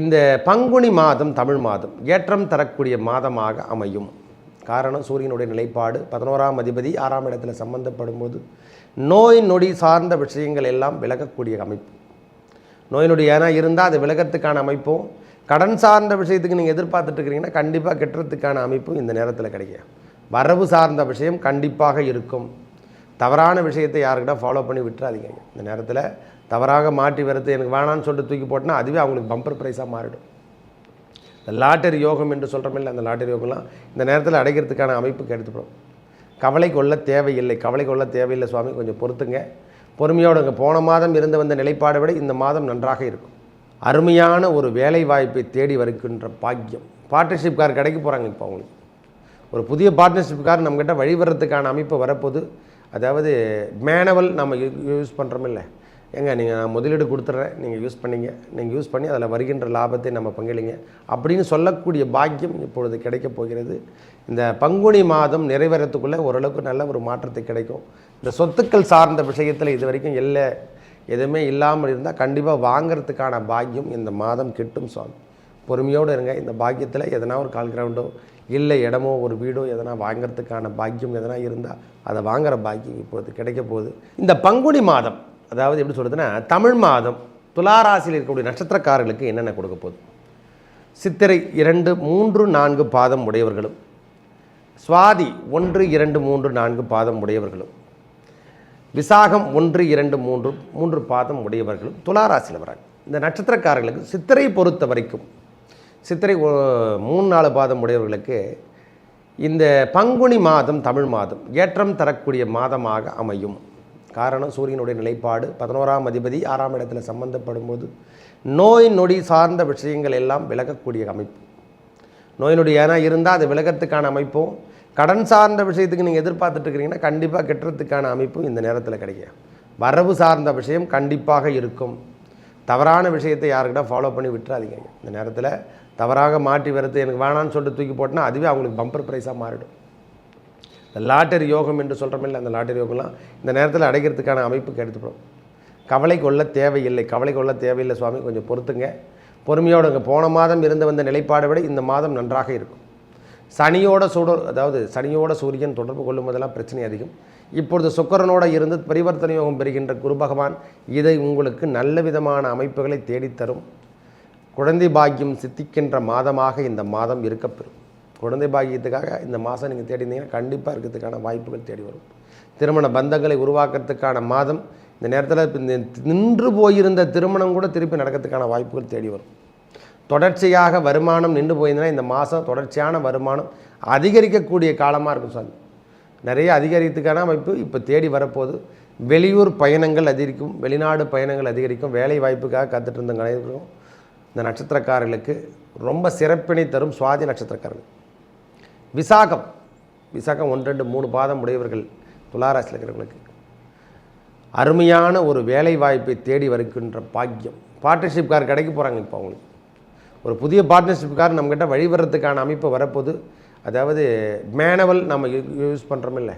இந்த பங்குனி மாதம் தமிழ் மாதம் ஏற்றம் தரக்கூடிய மாதமாக அமையும். காரணம் சூரியனுடைய நிலைப்பாடு பதினோராம் அதிபதி ஆறாம் இடத்துல சம்பந்தப்படும் போது நோய் நொடி சார்ந்த விஷயங்கள் எல்லாம் விலகக்கூடிய அமைப்பு. நோய் நொடி ஏன்னா இருந்தால் அது விலகத்துக்கான அமைப்பும் கடன் சார்ந்த விஷயத்துக்கு நீங்கள் எதிர்பார்த்துட்டு இருக்கிறீங்கன்னா கண்டிப்பாக கெட்டுறதுக்கான அமைப்பும் இந்த நேரத்தில் கிடைக்கும். வரவு சார்ந்த விஷயம் கண்டிப்பாக இருக்கும். தவறான விஷயத்தை யாருக்கிட்ட ஃபாலோ பண்ணி விட்டுறாதீங்க. இந்த நேரத்தில் தவறாக மாட்டி வரது எனக்கு வேணான்னு சொல்லிட்டு தூக்கி போட்டோன்னா அதுவே அவங்களுக்கு பம்பர் ப்ரைஸாக மாறிடும். இந்த லாட்டரி யோகம் என்று சொல்கிறமில்ல அந்த லாட்டரி யோகம்லாம் இந்த நேரத்தில் அடைக்கிறதுக்கான அமைப்புக்கு எடுத்துப்படும் கவலை கொள்ள தேவையில்லை. கவலை கொள்ள தேவையில்லை சுவாமி. கொஞ்சம் பொறுத்துங்க. பொறுமையோடுங்க போன மாதம் இருந்து வந்த நிலைப்பாடை விட இந்த மாதம் நன்றாக இருக்கும். அருமையான ஒரு வேலை வாய்ப்பை தேடி வருகின்ற பாக்கியம். பார்ட்னர்ஷிப் கார் கிடைக்க போகிறாங்க இப்போ அவங்களுக்கு. ஒரு புதிய பார்ட்னர்ஷிப் கார் நம்மக்கிட்ட வழிவர்றதுக்கான அமைப்பு வரப்போது அதாவது மேனவல் நம்ம யூஸ் பண்ணுறோமில்ல ஏங்க நீங்கள் நான் முதலீடு கொடுத்துட்றேன் நீங்கள் யூஸ் பண்ணீங்க நீங்கள் யூஸ் பண்ணி அதில் வருகின்ற லாபத்தை நம்ம பங்கிடுங்க. அப்படின்னு சொல்லக்கூடிய பாக்கியம் இப்பொழுது கிடைக்கப் போகிறது. இந்த பங்குனி மாதம் நிறைவேறத்துக்குள்ளே ஓரளவுக்கு நல்ல ஒரு மாற்றத்தை கிடைக்கும். இந்த சொத்துக்கள் சார்ந்த விஷயத்தில் இது வரைக்கும் இல்லை எதுவுமே இல்லாமல் இருந்தால் கண்டிப்பாக வாங்கிறதுக்கான பாக்கியம் இந்த மாதம் கிட்டும் சுவாமி. பொறுமையோடு இருங்க. இந்த பாக்கியத்தில் எதனா ஒரு கால் கிரவுண்டோ இல்லை இடமோ ஒரு வீடோ எதனா வாங்கிறதுக்கான பாக்கியம் எதனா இருந்தால் அதை வாங்குகிற பாக்கியம் இப்போது கிடைக்க போகுது. இந்த பங்குனி மாதம் அதாவது எப்படி சொல்கிறதுன்னா தமிழ் மாதம் துளாராசியில் இருக்கக்கூடிய நட்சத்திரக்காரர்களுக்கு என்னென்ன கொடுக்க போகுது? சித்திரை இரண்டு மூன்று நான்கு பாதம் உடையவர்களும் சுவாதி ஒன்று இரண்டு மூன்று நான்கு பாதம் உடையவர்களும் விசாகம் ஒன்று இரண்டு மூன்று மூன்று பாதம் உடையவர்களும் துளாராசியில் வராங்க. இந்த நட்சத்திரக்காரர்களுக்கு சித்திரை பொறுத்த வரைக்கும் சித்திரை மூணு நாலு பாதம் உடையவர்களுக்கு இந்த பங்குனி மாதம் தமிழ் மாதம் ஏற்றம் தரக்கூடிய மாதமாக அமையும். காரணம் சூரியனுடைய நிலைப்பாடு பதினோராம் அதிபதி ஆறாம் இடத்துல சம்பந்தப்படும் போது நோய் நொடி சார்ந்த விஷயங்கள் எல்லாம் விலகக்கூடிய அமைப்பு. நோய் நொடி ஏன்னா இருந்தால் அது விலகத்துக்கான அமைப்பும் கடன் சார்ந்த விஷயத்துக்கு நீங்கள் எதிர்பார்த்துட்டு இருக்கிறீங்கன்னா கண்டிப்பாக கெட்டுறதுக்கான அமைப்பும் இந்த நேரத்தில் கிடைக்கும். வரவு சார்ந்த விஷயம் கண்டிப்பாக இருக்கும். தவறான விஷயத்தை யாருக்கிட்ட ஃபாலோ பண்ணி விட்டுறாதீங்க. இந்த நேரத்தில் தவறாக மாற்றி வரது எனக்கு வேணான்னு சொல்லிட்டு தூக்கி போட்டுனா அதுவே அவங்களுக்கு பம்பர் ப்ரைஸாக மாறிடும். இந்த லாட்டரி யோகம் என்று சொல்கிறோமில்ல அந்த லாட்டரி யோகம்லாம் இந்த நேரத்தில் அடைக்கிறதுக்கான அமைப்புக்கு எடுத்துப்படும் கவலை கொள்ள தேவையில்லை. கவலை கொள்ள தேவையில்லை சுவாமி. கொஞ்சம் பொறுத்துங்க. பொறுமையோடு போன மாதம் இருந்து வந்த நிலைப்பாடை விட இந்த மாதம் நன்றாக இருக்கும். சனியோட சூட அதாவது சனியோட சூரியன் தொடர்பு கொள்ளும்போதெல்லாம் பிரச்சனை அதிகம். இப்பொழுது சுக்கரனோட இருந்து பரிவர்த்தனை யோகம் பெறுகின்ற குரு பகவான் இதை உங்களுக்கு நல்ல விதமான அமைப்புகளை தேடித்தரும். குழந்தை பாக்கியம் சித்திக்கின்ற மாதமாக இந்த மாதம் இருக்கப்பெறும். குழந்தை பாக்கியத்துக்காக இந்த மாதம் நீங்கள் தேடினீங்கன்னா கண்டிப்பாக இருக்கிறதுக்கான வாய்ப்புகள் தேடி வரும். திருமண பந்தங்களை உருவாக்குறதுக்கான மாதம் இந்த நேரத்தில் நின்று போயிருந்த திருமணம் கூட திருப்பி நடக்கிறதுக்கான வாய்ப்புகள் தேடி வரும். தொடர்ச்சியாக வருமானம் நின்று போயிருந்ததுன்னா இந்த மாதம் தொடர்ச்சியான வருமானம் அதிகரிக்கக்கூடிய காலமாக இருக்கும் சார் நிறைய அதிகரித்துக்கான அமைப்பு இப்போ தேடி வரப்போகுது. வெளியூர் பயணங்கள் அதிகரிக்கும் வெளிநாடு பயணங்கள் அதிகரிக்கும் வேலை வாய்ப்புக்காக காத்துட்டு இருந்த அனைவரும் இந்த நட்சத்திரக்காரர்களுக்கு ரொம்ப சிறப்பினை தரும் சுவாதி நட்சத்திரக்காரர்கள். விசாகம் விசாகம் ஒன்று ரெண்டு மூணு பாதம் உடையவர்கள் துளாராசியில் இருக்கிறவங்களுக்கு. அருமையான ஒரு வேலை வாய்ப்பை தேடி வருகின்ற பாக்கியம். பார்ட்னர்ஷிப் கார் கிடைக்க போகிறாங்க இப்போ அவங்களுக்கு. ஒரு புதிய பார்ட்னர்ஷிப்புக்காக நம்மக்கிட்ட வழி வர்றதுக்கான அமைப்பு வரப்போது அதாவது மேனவல் நம்ம யூஸ் பண்ணுறோமில்ல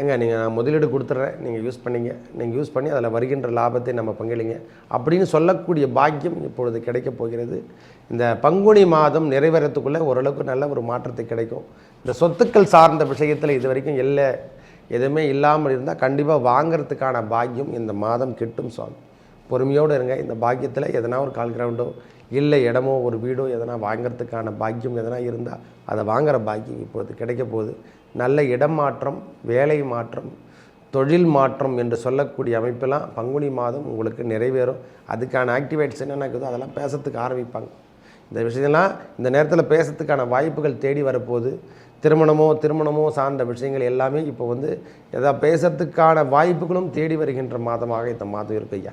ஏங்க நீங்கள் நான் முதலீடு கொடுத்துட்றேன் நீங்கள் யூஸ் பண்ணிங்க. நீங்கள் யூஸ் பண்ணி அதில் வருகின்ற லாபத்தை நம்ம பங்கிடுங்க. அப்படின்னு சொல்லக்கூடிய பாக்கியம் இப்பொழுது கிடைக்கப் போகிறது. இந்த பங்குனி மாதம் நிறைவேறத்துக்குள்ளே ஓரளவுக்கு நல்ல ஒரு மாற்றத்தை கிடைக்கும். இந்த சொத்துக்கள் சார்ந்த விஷயத்தில் இது வரைக்கும் எல்லை எதுவுமே இல்லாமல் இருந்தால் கண்டிப்பாக வாங்கிறதுக்கான பாக்கியம் இந்த மாதம் கிட்டும் சுவாமி பொறுமையோடு இருங்க. இந்த பாக்கியத்தில் எதனா ஒரு கால் கிரவுண்டோ இல்லை இடமோ ஒரு வீடோ எதனா வாங்கிறதுக்கான பாக்கியம் எதனா இருந்தால் அதை வாங்குகிற பாக்கியம் இப்போது கிடைக்க போகுது. நல்ல இடம் மாற்றம் வேலை மாற்றம் தொழில் மாற்றம் என்று சொல்லக்கூடிய அமைப்பெல்லாம் பங்குனி மாதம் உங்களுக்கு நிறைவேறும். அதுக்கான ஆக்டிவேட்ஸ் என்னென்ன இருக்குதோ அதெல்லாம் பேசுறதுக்கு ஆரம்பிப்பாங்க. இந்த விஷயம்லாம் இந்த நேரத்தில் பேசுறதுக்கான வாய்ப்புகள் தேடி வரப்போகுது. திருமணமோ திருமணமோ சார்ந்த விஷயங்கள் எல்லாமே இப்போ வந்து எதா பேசுறதுக்கான வாய்ப்புகளும் தேடி வருகின்ற மாதமாக இந்த மாதம் இருக்கு ஐயா.